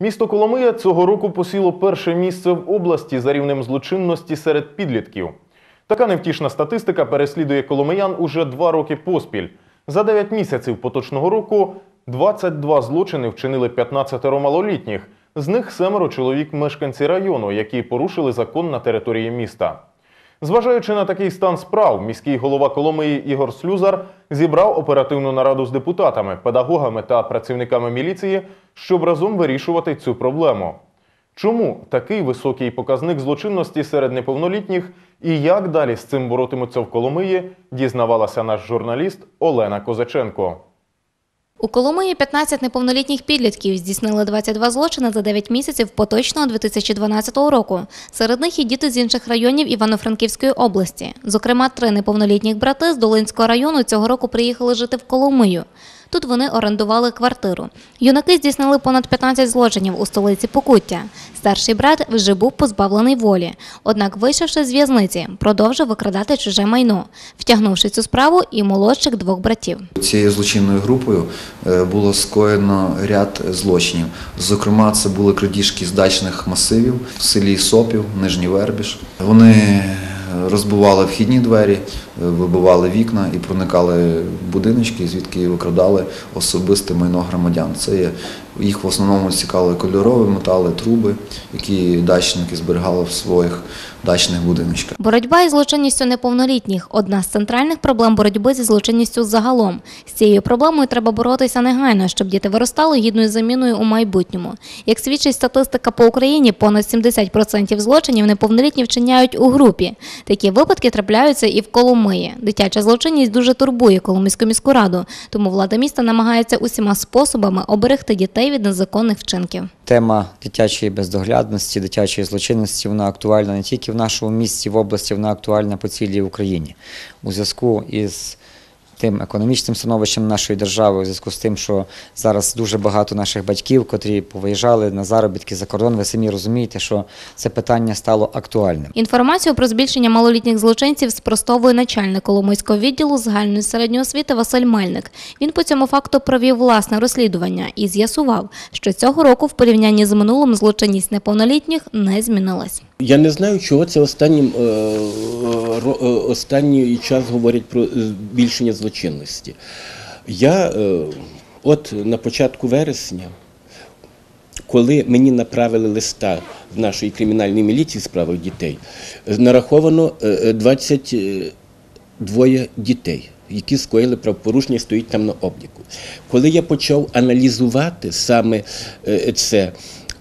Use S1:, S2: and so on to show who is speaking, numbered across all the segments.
S1: Місто Коломия цього року посіло перше місце в області за рівнем злочинності серед підлітків. Така невтішна статистика переслідує коломиян уже два роки поспіль. За 9 місяців поточного року 22 злочини вчинили 15 малолітніх. З них семеро чоловік мешканці району, які порушили закон на території міста. Зважаючи на такий стан справ, міський голова Коломиї Ігор Слюзар зібрав оперативну нараду з депутатами, педагогами та працівниками міліції, щоб разом вирішувати цю проблему. Чому такий високий показник злочинності серед неповнолітніх і як далі з цим боротимуться в Коломиї, дізнавалася наш журналіст Олена Козаченко.
S2: У Коломиї 15 неповнолітніх підлітків здійснили 22 злочини за 9 місяців поточного 2012 року. Серед них і діти з інших районів Івано-Франківської області. Зокрема, три неповнолітніх брати з Долинського району цього року приїхали жити в Коломию. Тут вони орендували квартиру. Юнаки здійснили понад 15 злочинів у столиці Покуття. Старший брат вже був позбавлений волі. Однак, вийшовши з в'язниці, продовжив викрадати чуже майно, втягнувши цю справу і молодших двох братів.
S3: Цією злочинною групою е, було скоєно ряд злочинів. Зокрема, це були крадіжки з дачних масивів в селі Сопів, Нижній Вербіж. Вони розбивали вхідні двері, е, вибивали вікна і проникали в будиночки, звідки викрадали особисте майно громадян. Це є їх в основному цікавили кольорові метали, труби, які дачники зберігали в своїх дачних будиночках.
S2: Боротьба із злочинністю неповнолітніх одна з центральних проблем боротьби зі злочинністю загалом. З цією проблемою треба боротися негайно, щоб діти виростали гідною заміною у майбутньому. Як свідчить статистика по Україні, понад 70% злочинів неповнолітні вчиняють у групі. Такі випадки трапляються і в Коломиї. Дитяча злочинність дуже турбує Коломийську міську раду, тому влада міста намагається усіма способами оберегти дітей від незаконних вчинків.
S4: Тема дитячої бездоглядності, дитячої злочинності вона актуальна не тільки в нашому місті, в області, вона актуальна по цілій Україні. У зв'язку із тим економічним становищем нашої держави, у зв'язку з тим, що зараз дуже багато наших батьків, котрі повиїжджали на заробітки за кордон, ви самі розумієте, що це питання стало актуальним.
S2: Інформацію про збільшення малолітніх злочинців спростовує начальник Коломийського відділу загальної середньої освіти Василь Мельник. Він по цьому факту провів власне розслідування і з'ясував, що цього року в порівнянні з минулим злочинність неповнолітніх не змінилась.
S5: Я не знаю, чого це останнім, е, останній час говорять про збільшення злочинності. Я е, от на початку вересня, коли мені направили листа в нашої кримінальної міліції в справах дітей, е, нараховано е, 22 дітей. Які скоїли правопорушення, стоїть там на обліку. Коли я почав аналізувати саме е, це,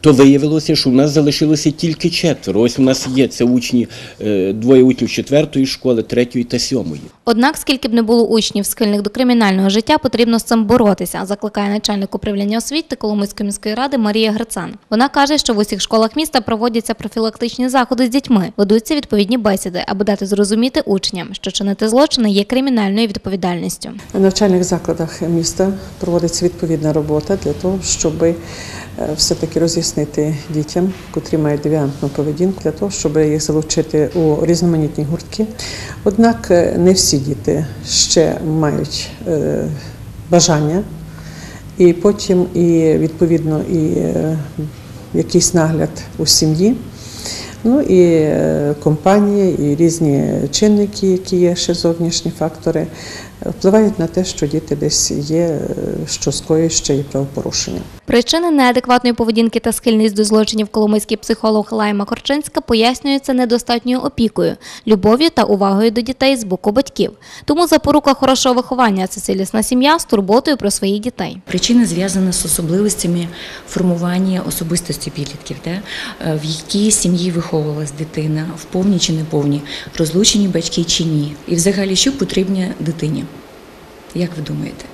S5: то виявилося, що в нас залишилося тільки четверо. Ось у нас є це учні, е, двоє учнів четвертої школи, третьої та сьомої.
S2: Однак, скільки б не було учнів схильних до кримінального життя, потрібно з цим боротися, закликає начальник управління освіти Коломийської міської ради Марія Грицан. Вона каже, що в усіх школах міста проводяться профілактичні заходи з дітьми, ведуться відповідні бесіди, аби дати зрозуміти учням, що чинити злочини є кримінальною відповідальністю.
S6: В навчальних закладах міста проводиться відповідна робота для того, щоб е, все-таки роз'яснити дітям, котрі мають девіантну поведінку, для того, щоб їх залучити у різноманітні гуртки. Однак е, не всі діти ще мають е, бажання, і потім і відповідно і е, якийсь нагляд у сім'ї. Ну і компанії, і різні чинники, які є ще зовнішні фактори, впливають на те, що діти десь є, що скоюють ще і правопорушення.
S2: Причини неадекватної поведінки та схильність до злочинів коломийський психолог Лайма Корчинська пояснюються недостатньою опікою, любов'ю та увагою до дітей з боку батьків. Тому запорука хорошого виховання це цілісна сім'я з турботою про своїх дітей.
S7: Причина зв'язана з особливостями формування особистості підлітків, де, е, в якій сім'ї виховувалась дитина, в повній чи неповній, розлучені батьки чи ні. І взагалі, що потрібно дитині? Як ви думаєте?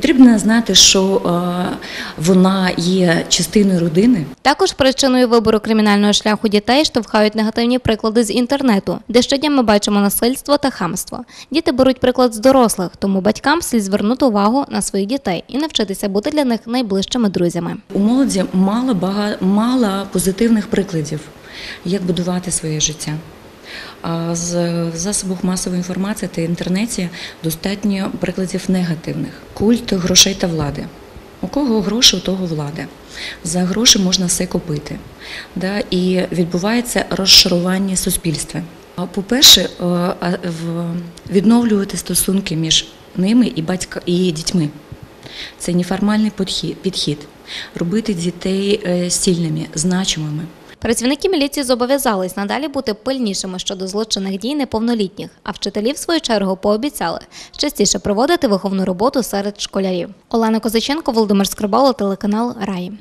S7: Потрібно знати, що е, вона є частиною родини,
S2: Також причиною вибору кримінального шляху дітей штовхають негативні приклади з інтернету, де щодня ми бачимо насильство та хамство. Діти беруть приклад з дорослих, тому батькам слід звернути увагу на своїх дітей і навчитися бути для них найближчими друзями.
S7: У молоді мало, бага- мало позитивних прикладів, як будувати своє життя. З в засобах масової інформації та інтернеті достатньо прикладів негативних. Культ грошей та влади. У кого гроші, у того влада. За гроші можна все купити. Да? І відбувається розшарування суспільства. По-перше, е, відновлювати стосунки між ними і батька і дітьми. Це неформальний підхід- підхід. Робити дітей е, сильними, значимими.
S2: Працівники міліції зобов'язались надалі бути пильнішими щодо злочинних дій неповнолітніх, а вчителі, в свою чергу, пообіцяли частіше проводити виховну роботу серед школярів. Олена Козаченко, Володимир Скрибало, телеканал Раї.